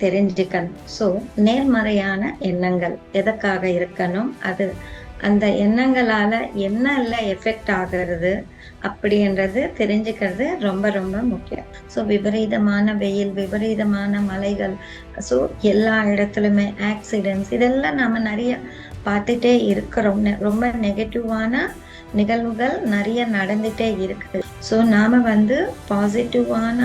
தெரிஞ்சுக்கணும். ஸோ நேர்மறையான எண்ணங்கள் எதற்காக இருக்கணும்? அது அந்த எண்ணங்களால என்னெல்ல எஃபெக்ட் ஆகிறது அப்படின்றது தெரிஞ்சுக்கிறது ரொம்ப ரொம்ப முக்கியம். ஸோ விபரீதமான வெயில் விபரீதமான மலைகள் ஸோ எல்லா இடத்துலையுமே ஆக்சிடென்ட்ஸ் இதெல்லாம் நாம நிறைய பார்த்துட்டே இருக்கிறோம். நெ- ரொம்ப நெகட்டிவான நிகழ்வுகள் நிறைய நடந்துட்டே இருக்கு ஸோ நாம வந்து பாசிட்டிவான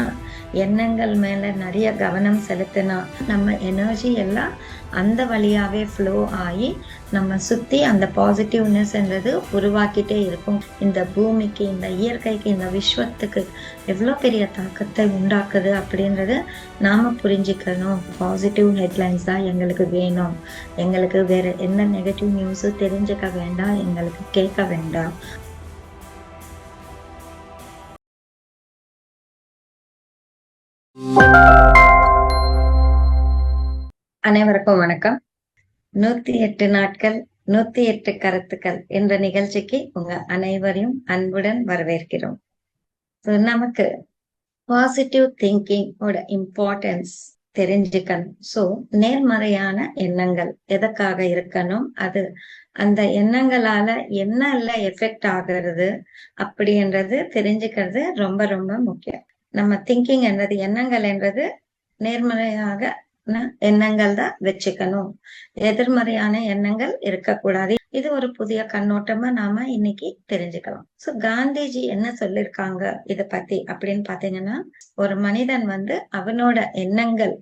எண்ணங்கள் மேல நிறைய கவனம் செலுத்தினா நம்ம எனர்ஜி எல்லாம் அந்த வழியாவே ஃப்ளோ ஆகி நம்ம சுத்தி அந்த பாசிட்டிவ்னஸ்ன்றது உருவாக்கிட்டே இருக்கும். இந்த பூமிக்கு இந்த இயற்கைக்கு இந்த விஸ்வத்துக்கு எவ்வளோ பெரிய தாக்கத்தை உண்டாக்குது அப்படின்றது நாம புரிஞ்சுக்கணும். பாசிட்டிவ் ஹெட்லைன்ஸ் தான் எங்களுக்கு வேணும். எங்களுக்கு வேற எந்த நெகட்டிவ் நியூஸும் தெரிஞ்சுக்க வேண்டாம் எங்களுக்கு கேட்க வேண்டாம். அனைவருக்கும் வணக்கம். நூத்தி எட்டு நாட்கள் நூத்தி எட்டு கருத்துக்கள் என்ற நிகழ்ச்சிக்கு உங்க அனைவரையும் அன்புடன் வரவேற்கிறோம். நமக்கு பாசிட்டிவ் திங்கிங் ஓட இம்பார்ட்டன்ஸ் தெரிஞ்சுக்கணும். ஸோ நேர்மறையான எண்ணங்கள் எதற்காக இருக்கணும்? அது அந்த எண்ணங்களால என்னெல்ல எஃபெக்ட் ஆகிறது அப்படின்றது தெரிஞ்சுக்கிறது ரொம்ப ரொம்ப முக்கியம். நம்ம திங்கிங் என்றது எண்ணங்கள் என்றது நேர்மறையாக எண்ணங்கள் தான் வச்சுக்கணும். எதிர்மறையான எண்ணங்கள் இருக்கக்கூடாது. இது ஒரு புதிய கண்ணோட்டமா நாம இன்னைக்கு தெரிஞ்சுக்கலாம். சோ காந்திஜி என்ன சொல்லிருக்காங்க இத பத்தி அப்படின்னு பாத்தீங்கன்னா ஒரு மனிதன் வந்து அவனோட எண்ணங்கள்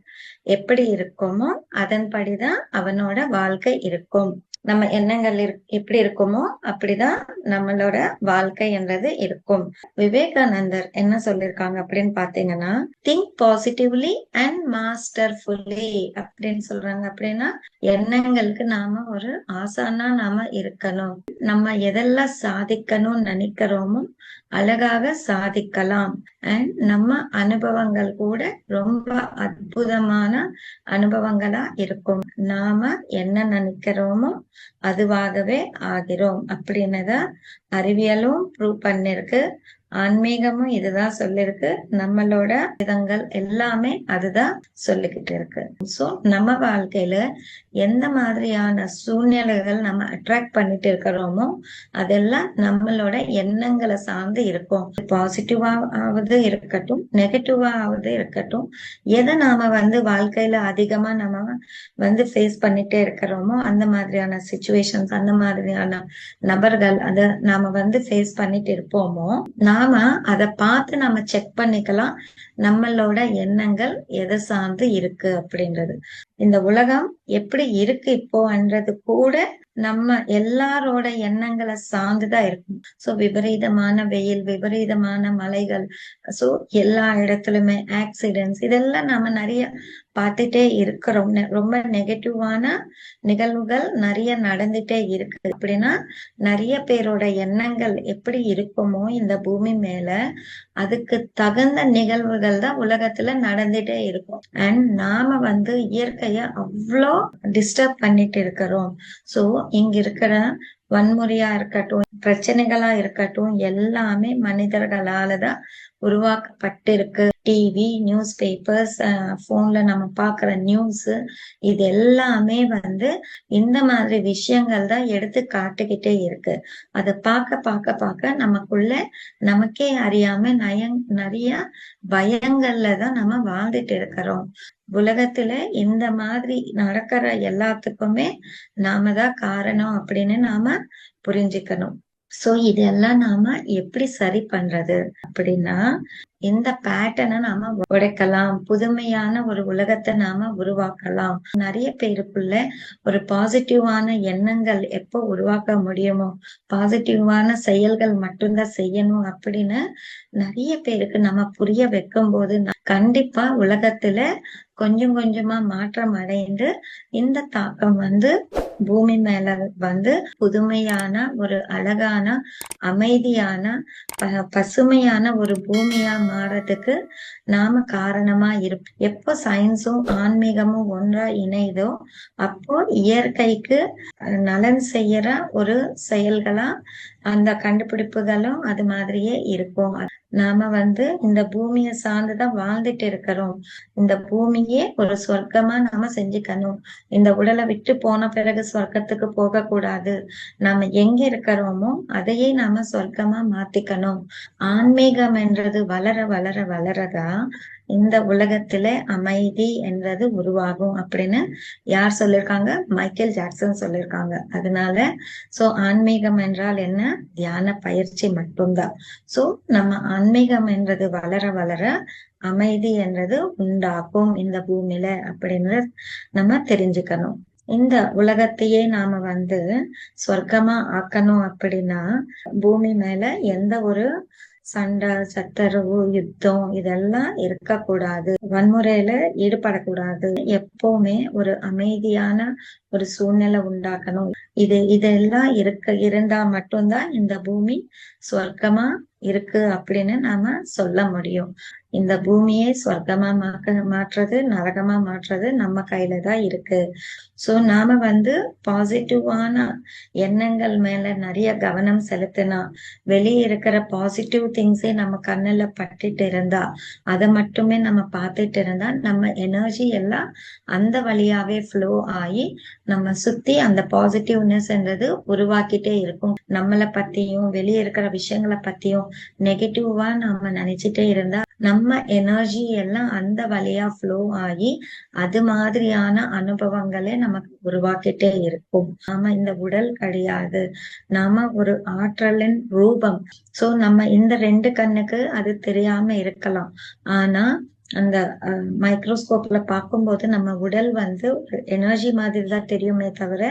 எப்படி இருக்குமோ அதன்படிதான் அவனோட வாழ்க்கை இருக்கும். நம்ம எண்ணங்கள் எப்படி இருக்குமோ அப்படிதான் நம்மளோட வாழ்க்கை என்றது இருக்கும். விவேகானந்தர் என்ன சொல்லிருக்காங்க அப்படின்னு பாத்தீங்கன்னா திங்க் பாசிட்டிவ்லி அண்ட் மாஸ்டர்ஃபுல்லி அப்படின்னு சொல்றாங்க. அப்படின்னா எண்ணங்களுக்கு நாம ஒரு ஆசானா நாம இருக்கணும். நம்ம எதெல்லாம் சாதிக்கணும்னு நினைக்கிறோமோ அழகாக சாதிக்கலாம். அண்ட் நம்ம அனுபவங்கள் கூட ரொம்ப அற்புதமான அனுபவங்களா இருக்கும். நாம என்ன நினைக்கிறோமோ அதுவாகவே ஆகிறோம். அப்படின்னுதான் அறிவியலும் ப்ரூவ் பண்ணிருக்கு. ஆன்மீகமும் இதுதான் சொல்லிருக்கு. நம்மளோட விதங்கள் எல்லாமே அதுதான் சொல்லிக்கிட்டு இருக்கு. சோ நம்ம வாழ்க்கையில எந்த மாதிரியான சூழ்நிலைகள் நம்ம அட்ராக்ட் பண்ணிட்டு இருக்கிறோமோ அதெல்லாம் நம்மளோட எண்ணங்களை சார்ந்து இருக்கும். பாசிட்டிவாவது இருக்கட்டும் நெகட்டிவாவது இருக்கட்டும் எதை நாம வந்து வாழ்க்கையில அதிகமா நம்ம வந்து ஃபேஸ் பண்ணிட்டே இருக்கிறோமோ அந்த மாதிரியான சுச்சுவேஷன்ஸ் அந்த மாதிரியான நபர்கள் அதை நாம வந்து ஃபேஸ் பண்ணிட்டு இருப்போமோ நாம அதை பார்த்து நம்ம செக் பண்ணிக்கலாம். நம்மளோட எண்ணங்கள் எதை சார்ந்து இருக்கு அப்படின்றது. இந்த உலகம் எப்படி இருக்கு இப்போன்றது கூட நம்ம எல்லாரோட எண்ணங்களை சார்ந்துதான் இருக்கும். சோ விபரீதமான வெயில் விபரீதமான மலைகள் சோ எல்லா இடத்துலயுமே ஆக்சிடென்ட்ஸ் இதெல்லாம் நாம நிறைய பார்த்துட்டே இருக்கிறோம் நெ- ரொம்ப நெகட்டிவான நிகழ்வுகள் நிறைய நடந்துட்டே இருக்கு அப்படின்னா நிறைய பேரோட எண்ணங்கள் எப்படி இருக்குமோ இந்த பூமி மேல அதுக்கு தகுந்த நிகழ்வுகள் தான் உலகத்துல நடந்துட்டே இருக்கும். அண்ட் நாம வந்து இயற்கைய அவ்வளோ டிஸ்டர்ப் பண்ணிட்டு இருக்கிறோம். சோ இங்க இருக்கிற வன்முறையா இருக்கட்டும் பிரச்சனைகளா இருக்கட்டும் எல்லாமே மனிதர்களால தான் உருவாக்கப்பட்டிருக்கு டிவி நியூஸ் பேப்பர்ஸ் போன்ல நம்ம பாக்குற நியூஸ் இது எல்லாமே வந்து இந்த மாதிரி விஷயங்கள் தான் எடுத்து காட்டுக்கிட்டே இருக்கு. அதை பார்க்க பார்க்க பார்க்க நமக்குள்ள நமக்கே அறியாம நய நிறைய பயங்கள்ல தான் நம்ம வாழ்ந்துட்டு இருக்கிறோம். உலகத்துல இந்த மாதிரி நடக்கிற எல்லாத்துக்குமே நாம தான் காரணம் அப்படின்னு நாம புரிஞ்சுக்கணும். சோ இதெல்லாம் நாம எப்படி சரி பண்றது அப்படின்னா இந்த பேட்டர்னை நாம உடைக்கலாம். புதுமையான ஒரு உலகத்தை நாம உருவாக்கலாம். நிறைய பேருக்குள்ள ஒரு பாசிட்டிவான எண்ணங்கள் எப்போ உருவாக்க முடியுமோ பாசிட்டிவான செயல்கள் மட்டும்தான் செய்யணும் அப்படின்னு நிறைய பேருக்கு நம்ம புரிய வைக்கும் போது கண்டிப்பா உலகத்துல கொஞ்சம் கொஞ்சமா மாற்றம் அடைந்து இந்த தாக்கம் வந்து பூமி மேல வந்து புதுமையான ஒரு அழகான அமைதியான பசுமையான ஒரு பூமியா மாறதுக்கு நாம காரணமா இருப்போம் எப்போ சயின்ஸும் ஆன்மீகமும் ஒன்றா இணையுதோ அப்போ இயற்கைக்கு நலன் செய்யற ஒரு செயல்களா அந்த கண்டுபிடிப்புகளும் அது மாதிரியே இருக்கும். நாம வந்து இந்த பூமிய சார்ந்துதான் வாழ்ந்துட்டு இருக்கிறோம். இந்த பூமியே ஒரு சொர்க்கமா நாம செஞ்சுக்கணும். இந்த உடலை விட்டு போன பிறகு சொர்க்கத்துக்கு போக கூடாது நாம எங்க இருக்கிறோமோ அதையே நாம சொர்க்கமா மாத்திக்கணும். ஆன்மீகம் என்றது வளர வளர வளரதான் இந்த உலகத்துல அமைதி என்றது உருவாகும் அப்படின்னு யார் சொல்லிருக்காங்க? மைக்கேல் ஜாக்சன் சொல்லிருக்காங்க. அதனால சோ ஆன்மீகம் என்றால் என்ன? தியான பயிற்சி மட்டும்தான். சோ நம்ம ஆன்மீகம் என்றது வளர வளர அமைதி என்றது உண்டாகும் இந்த பூமியில அப்படின்னு நம்ம தெரிஞ்சுக்கணும். இந்த உலகத்தையே நாம வந்து சொர்க்கமா ஆக்கணும் அப்படின்னா பூமி மேல எந்த ஒரு சண்டை சத்தரவு யுத்தம் இதெல்லாம் இருக்கக்கூடாது. வன்முறையில ஈடுபடக்கூடாது. எப்பவுமே ஒரு அமைதியான ஒரு சூழ்நிலை உண்டாக்கணும். இது இதெல்லாம் இருக்க இருந்தா மட்டும்தான் இந்த பூமி சொர்க்கமா இருக்கு அப்படின்னு நாம சொல்ல முடியும். இந்த பூமியை சொர்க்கமா மாக்க மாற்றுறது நரகமா மாற்றுறது நம்ம கையில தான் இருக்கு. சோ நாம வந்து பாசிட்டிவான எண்ணங்கள் மேல நிறைய கவனம் செலுத்தினா வெளியே இருக்கிற பாசிட்டிவ் திங்ஸே நம்ம கண்ணுல பட்டுட்டு இருந்தா அதை மட்டுமே நம்ம பார்த்துட்டு இருந்தா நம்ம எனர்ஜி எல்லாம் அந்த வழியாவே ஃப்ளோ ஆகி நம்ம சுத்தி அந்த பாசிட்டிவ் பாசிட்டிவ்னஸ்ன்றது உருவாக்கிட்டே இருக்கும். நம்மளை பத்தியும் வெளியே இருக்கிற விஷயங்களை பத்தியும் நெகட்டிவா நம்ம நினைச்சிட்டே இருந்தா நம்ம எனர்ஜி எல்லாம் அந்த வழியா ஃப்ளோ ஆகி அது மாதிரியான அனுபவங்களே நமக்கு உருவாக்கிட்டே இருக்கும். நாம இந்த உடல் கிடையாது. நாம ஒரு ஆற்றலின் ரூபம். சோ நம்ம இந்த ரெண்டு கண்ணுக்கு அது தெரியாம இருக்கலாம். ஆனா அந்த மைக்ரோஸ்கோப்ல பார்க்கும்போது நம்ம உடல் வந்து எனர்ஜி மாதிரி தான் தெரியுமே தவிர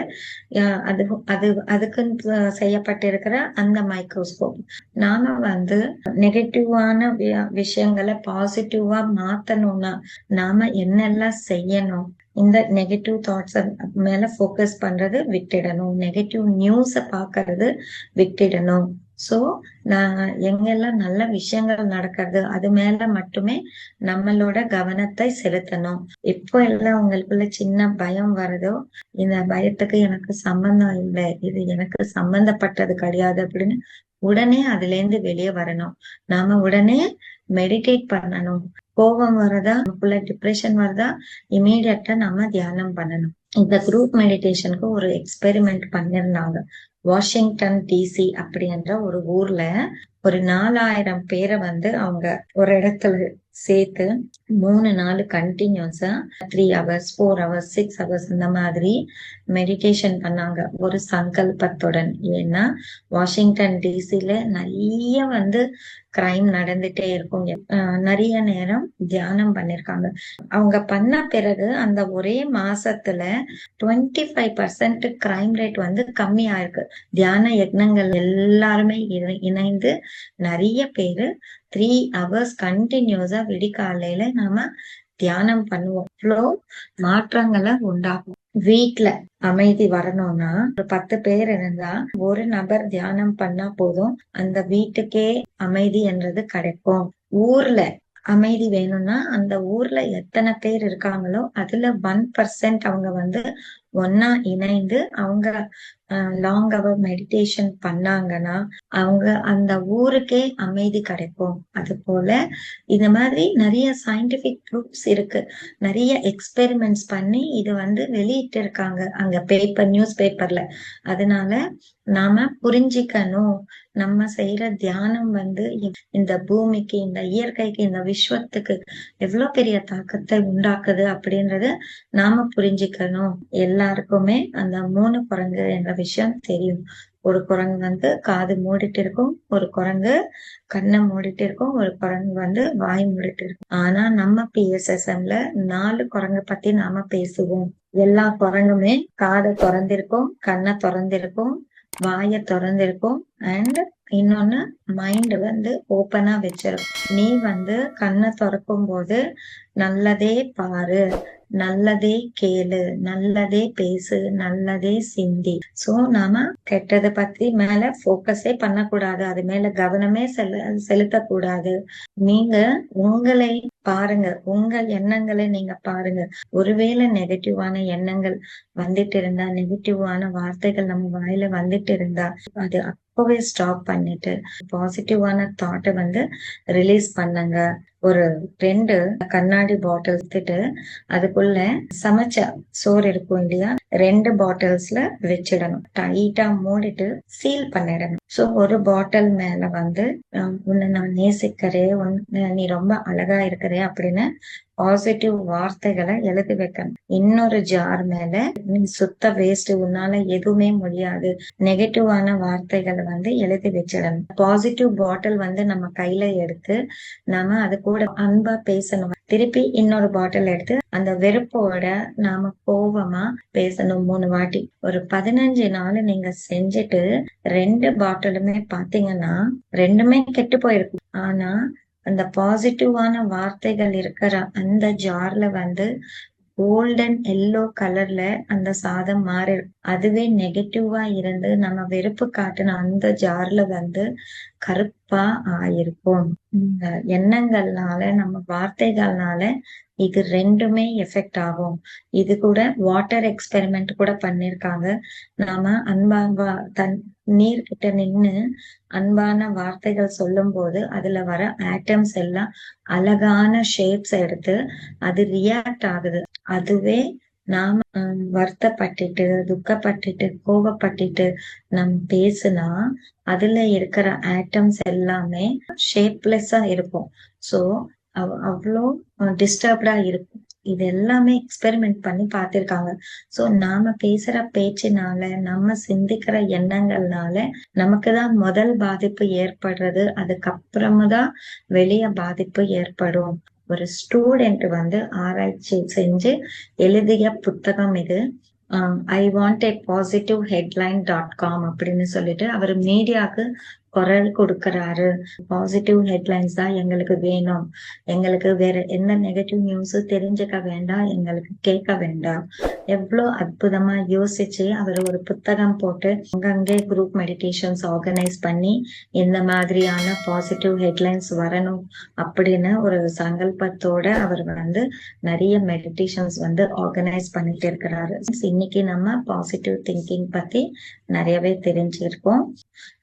அது அது அதுக்குன்னு செய்யப்பட்டிருக்கிற அந்த மைக்ரோஸ்கோப் நாம வந்து நெகட்டிவான விஷயங்களை பாசிட்டிவா மாத்தணும்னா நாம என்னெல்லாம் செய்யணும் இந்த நெகட்டிவ் தாட்ஸ் மேல ஃபோக்கஸ் பண்றது விட்டுடணும் நெகட்டிவ் நியூஸ பாக்குறது விட்டுடணும். சோ நான் எங்கெல்லாம் நல்ல விஷயங்கள் நடக்கிறது அது மேல மட்டுமே நம்மளோட கவனத்தை செலுத்தணும். இப்போ எல்லாம் உங்களுக்குள்ள சின்ன பயம் வருதோ இந்த பயத்துக்கு எனக்கு சம்பந்தம் இல்லை இது எனக்கு சம்பந்தப்பட்டது கிடையாது அப்படின்னு உடனே அதுல இருந்து வெளியே வரணும். நாம உடனே மெடிடேட் பண்ணணும். கோபம் வரதா நமக்குள்ள டிப்ரெஷன் வருதா இமீடியட்டா நம்ம தியானம் பண்ணணும். இந்த குரூப் மெடிடேஷனுக்கு ஒரு எக்ஸ்பெரிமெண்ட் பண்ணிருந்தாங்க. வாஷிங்டன் டிசி அப்படின்ற ஒரு ஊர்ல ஒரு நாலாயிரம் பேரை வந்து அவங்க ஒரு இடத்துல சேர்த்து மூணு நாள் கண்டினியூஸா three hours four hours six hours இந்த மாதிரி மெடிடேஷன் பண்ணாங்க. ஒரு சங்கல்பத்துடன். ஏன்னா வாஷிங்டன் டிசில நிறைய வந்து கிரைம் நடந்துட்டே இருக்கும். நிறைய நேரம் தியானம் பண்ணிருக்காங்க. அவங்க பண்ண பிறகு அந்த ஒரே மாசத்துல twenty five percent crime rate வந்து கம்மியா இருக்கு தியான யக்னங்கள் எல்லாருமே இணைந்து நிறைய பேரு த்ரீ ஹவர்ஸ் கண்டினியூஸா விடிகாலையில நாம தியானம் பண்ணுவோம். இவ்வளோ மாற்றங்களை உண்டாகும். வீட்ல அமைதி வரணும்னா ஒரு பத்து பேர் இருந்தா ஒரு நபர் தியானம் பண்ணா போதும். அந்த வீட்டுக்கே அமைதி என்றது கிடைக்கும். ஊர்ல அமைதி வேணும்னா அந்த ஊர்ல எத்தனை பேர் இருக்காங்களோ அதுல ஒன் பர்சன்ட் அவங்க வந்து ஒன்னா இணைந்து அவங்க லாங் அவர் மெடிடேஷன் பண்ணாங்கன்னா அவங்க அந்த ஊருக்கே அமைதி கிடைக்கும். அது போல இந்த மாதிரி நிறைய சயின்டிபிக் ப்ரூஃப்ஸ் இருக்கு. நிறைய எக்ஸ்பெரிமெண்ட்ஸ் பண்ணி இது வந்து வெளியிட்டு இருக்காங்க. அங்க பேப்பர் நியூஸ் பேப்பர்ல அதனால நாம புரிஞ்சிக்கணும். நம்ம செய்யற தியானம் வந்து இந்த பூமிக்கு இந்த இயற்கைக்கு இந்த விஸ்வத்துக்கு எவ்வளவு பெரிய தாக்கத்தை உண்டாக்குது அப்படின்றத நாம புரிஞ்சுக்கணும். எல்லாருக்குமே அந்த மூணு குரங்கு என்ற விஷயம் தெரியும். ஒரு குரங்கு வந்து காது மூடிட்டு இருக்கும் ஒரு குரங்கு கண்ணை மூடிட்டு இருக்கும் ஒரு குரங்கு வந்து வாய் மூடிட்டு இருக்கும். ஆனா நம்ம பிஎஸ்எஸ்எம்ல நாலு குரங்கு பத்தி நாம பேசுவோம். எல்லா குரங்குமே காதை திறந்திருக்கும் கண்ணை திறந்திருக்கும் வாய திறந்திருக்கும் அண்ட் இன்னொன்னு மைண்ட் வந்து ஓப்பனா வச்சிருக்கும் நீ வந்து கண்ணை திறக்கும் போது நல்லதே பாரு. நல்லதே கேளு நல்லதே பேசு நல்லதே சிந்தி. சோ நாம கெட்டதை பத்தி மேல போக்கஸே பண்ணக்கூடாது. அது மேல கவனமே செல செலுத்தக்கூடாது. நீங்க உங்களை பாருங்க. உங்கள் எண்ணங்களை நீங்க பாருங்க. ஒருவேளை நெகட்டிவான எண்ணங்கள் வந்துட்டு இருந்தா நெகட்டிவான வார்த்தைகள் நம்ம வாயில வந்துட்டு இருந்தா அது அப்பவே ஸ்டாப் பண்ணிட்டு பாசிட்டிவான தாட்டை வந்து ரிலீஸ் பண்ணுங்க. ஒரு ரெண்டு கண்ணாடி பாட்டில் எடுத்துட்டு அதுக்குள்ள சமைச்ச சோறு இருக்கும் இல்லையா? ரெண்டு பாட்டில்ஸ்ல வச்சிடணும். டைட்டா மூடிட்டு சீல் பண்ணிடணும். சோ ஒரு பாட்டில் மேல வந்து உன்னை நான் நேசிக்கிறேன் உன் நீ ரொம்ப அழகா இருக்கிறே அப்படின்னு பாசிட்டிவ் வார்த்தைகளை எழுதி வைக்கணும். இன்னொரு ஜார் மேல நீ சுத்த வேஸ்ட் உன்னால எதுவுமே முடியாது நெகட்டிவான வார்த்தைகளை வந்து எழுதி வச்சிடணும். பாசிட்டிவ் பாட்டில் வந்து நம்ம கையில எடுத்து நாம அது கூட அன்பா பேசணும். திருப்பி இன்னொரு பாட்டில் எடுத்து அந்த வெறுப்போட நாம கோவமா பேசணும் மூணு வாட்டி. ஒரு பதினஞ்சு நாள் நீங்க செஞ்சுட்டு ரெண்டு பாட்டிலுமே பாத்தீங்கன்னா ரெண்டுமே கெட்டு போயிருக்கும் ஆனா அந்த பாசிட்டிவான வார்த்தைகள் இருக்கிற அந்த ஜார்ல வந்து கோல்டன் எல்லோ கலர்ல அந்த சாதம் மாறி அதுவே நெகட்டிவா இருந்து நம்ம வெறுப்பு காட்டின அந்த ஜார்ல வந்து கருப்பா ஆயிருக்கும். இந்த எண்ணங்கள்னால நம்ம வார்த்தைகள்னால இது ரெண்டுமே எஃபெக்ட் ஆகும். இது கூட வாட்டர் எக்ஸ்பெரிமெண்ட் கூட பண்ணிருக்காங்க. நாம அன்பா தன் நீர் கிட்ட நின்னு அன்பான வார்த்தைகள் சொல்லும் போது அதுல வர ஆட்டம்ஸ் எல்லாம் அழகான ஷேப்ஸ் எடுத்து அது ரியாக்ட் ஆகுது. அதுவே நாம வருத்தப்பட்டுட்டு துக்கப்பட்டுட்டு கோபப்பட்டுட்டு நம் பேசுனா அதுல இருக்கிற ஆட்டம்ஸ் எல்லாமே ஷேப்லெஸ்ஸா இருக்கும். சோ அவ்வளோ டிஸ்டர்ப்டா இருக்கும். இது எல்லாமே எக்ஸ்பெரிமெண்ட் பண்ணி பார்த்திருக்காங்க. சோ நாம பேசுற பேச்சினால நம்ம சிந்திக்கிற எண்ணங்கள்னால நமக்கு தான் முதல் பாதிப்பு ஏற்படுறது. அதுக்கப்புறமா தான் வெளிய பாதிப்பு ஏற்படும். ஒரு ஸ்டூடெண்ட் வந்து ஆராய்ச்சி செஞ்சு எழுதிய புத்தகம் இது. I want a positive headline dot com அப்படின்னு சொல்லிட்டு அவர் மீடியாவுக்கு குரல் கொடுக்கறாரு. பாசிட்டிவ் ஹெட்லைன்ஸ் தான் எங்களுக்கு வேணும். எங்களுக்கு வேற எந்த நெகட்டிவ் நியூஸ் தெரிஞ்சுக்க வேண்டாம் எங்களுக்கு கேட்க வேண்டாம். எவ்வளவு அற்புதமா யோசிச்சு அவர் ஒரு புத்தகம் போட்டு அங்கங்கே குரூப் மெடிடேஷன்ஸ் ஆர்கனைஸ் பண்ணி இந்த மாதிரியான பாசிட்டிவ் ஹெட்லைன்ஸ் வரணும் அப்படின்னு ஒரு சங்கல்பத்தோட அவர் வந்து நிறைய மெடிடேஷன்ஸ் வந்து ஆர்கனைஸ் பண்ணிட்டு இருக்கிறாரு. இன்னைக்கு நம்ம பாசிட்டிவ் திங்கிங் பத்தி நிறையவே தெரிஞ்சிருக்கோம்.